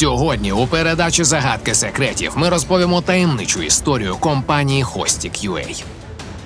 Сьогодні у передачі Загадки секретів ми розповімо таємничу історію компанії Hostik UA.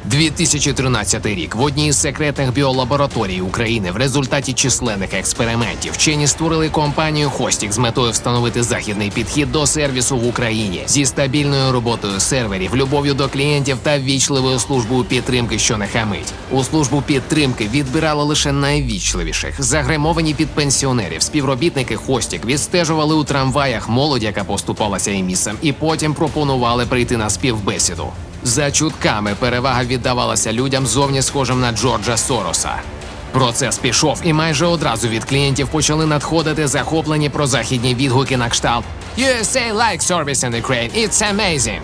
2013 рік в одній із секретних біолабораторій України в результаті численних експериментів вчені створили компанію Hostik з метою встановити західний підхід до сервісу в Україні зі стабільною роботою серверів, любов'ю до клієнтів та ввічливою службою підтримки, що не хамить. У службу підтримки відбирали лише найвічливіших, загримовані під пенсіонерів. Співробітники Hostik відстежували у трамваях молодь, яка поступалася їм місцем, і потім пропонували прийти на співбесіду. За чутками перевага віддавалася людям зовні схожим на Джорджа Сороса. Процес пішов, і майже одразу від клієнтів почали надходити захоплені прозахідні відгуки на кшталт USA like service in Ukraine, it's amazing.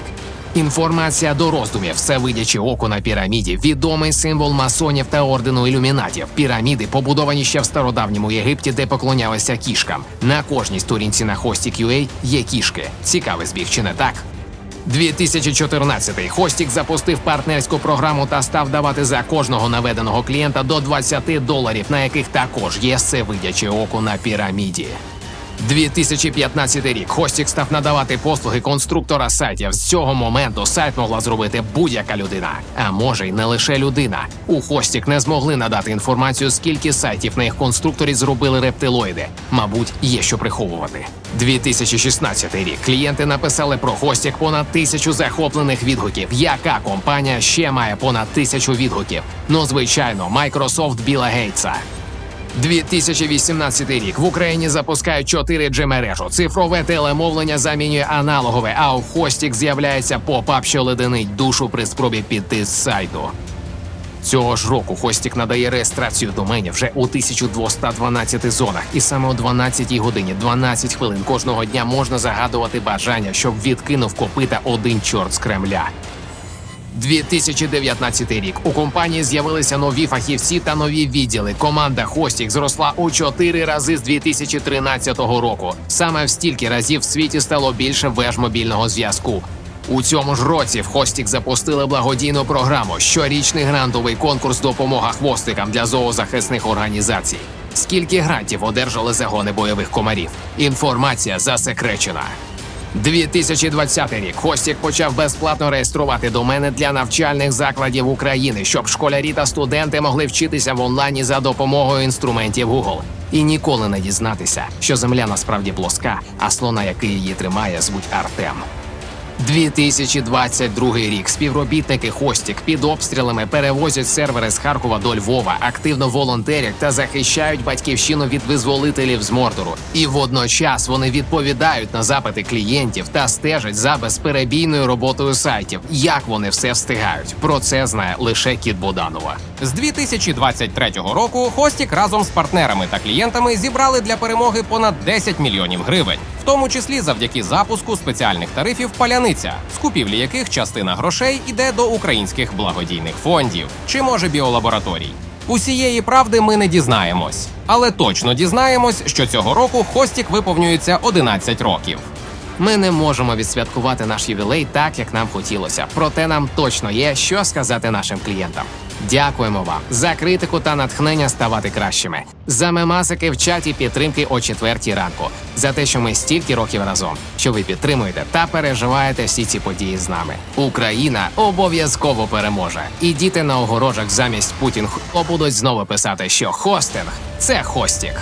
Інформація до роздумів, все видячи оку на піраміді, відомий символ масонів та ордену ілюмінатів. Піраміди побудовані ще в стародавньому Єгипті, де поклонялися кішкам. На кожній сторінці на Hostik.ua є кішки. Цікавий збіг, чи не так? 2014-й Хостік запустив партнерську програму та став давати за кожного наведеного клієнта до 20 доларів, на яких також є всевидяче око на піраміді. 2015 рік Хостік став надавати послуги конструктора сайтів. З цього моменту сайт могла зробити будь-яка людина, а може й не лише людина. У Хостік не змогли надати інформацію, скільки сайтів на їх конструкторі зробили рептилоїди. Мабуть, є що приховувати. 2016 рік клієнти написали про Хостік понад тисячу захоплених відгуків. Яка компанія ще має понад тисячу відгуків? Ну, звичайно, Microsoft Біла Гейтса. 2018 рік в Україні запускають 4G мережу. Цифрове телемовлення замінює аналогове, а у Хостік з'являється попап, що леденить душу при спробі піти з сайту. Цього ж року Хостік надає реєстрацію доменів вже у 1212 зонах, і саме о 12 годині 12 хвилин кожного дня можна загадувати бажання, щоб відкинув копита один чорт з Кремля. 2019 рік у компанії з'явилися нові фахівці та нові відділи. Команда Хостік зросла у 4 рази з 2013 року. Саме в стільки разів в світі стало більше веж мобільного зв'язку. У цьому ж році в Хостік запустили благодійну програму щорічний грантовий конкурс допомога хвостикам для зоозахисних організацій. Скільки грантів одержали загони бойових комарів? Інформація засекречена. 2020 рік Хостік почав безплатно реєструвати домени для навчальних закладів України, щоб школярі та студенти могли вчитися в онлайні за допомогою інструментів Google. І ніколи не дізнатися, що земля насправді плоска, а слона, який її тримає, звуть Артем. 2022 рік співробітники Хостік під обстрілами перевозять сервери з Харкова до Львова, активно волонтерять та захищають батьківщину від визволителів з Мордору. І водночас вони відповідають на запити клієнтів та стежать за безперебійною роботою сайтів. Як вони все встигають? Про це знає лише Кіт Боданова. З 2023 року Хостік разом з партнерами та клієнтами зібрали для перемоги понад 10 мільйонів гривень, в тому числі завдяки запуску спеціальних тарифів паляниця, з купівлі яких частина грошей іде до українських благодійних фондів чи може біолабораторій. Усієї правди ми не дізнаємось, але точно дізнаємось, що цього року Хостік виповнюється 11 років. Ми не можемо відсвяткувати наш ювілей так, як нам хотілося. Проте нам точно є що сказати нашим клієнтам. Дякуємо вам за критику та натхнення ставати кращими, за мемасики в чаті підтримки о четвертій ранку, за те, що ми стільки років разом, що ви підтримуєте та переживаєте всі ці події з нами. Україна обов'язково переможе. І діти на огорожах замість Путін будуть знову писати, що хостинг це хостік.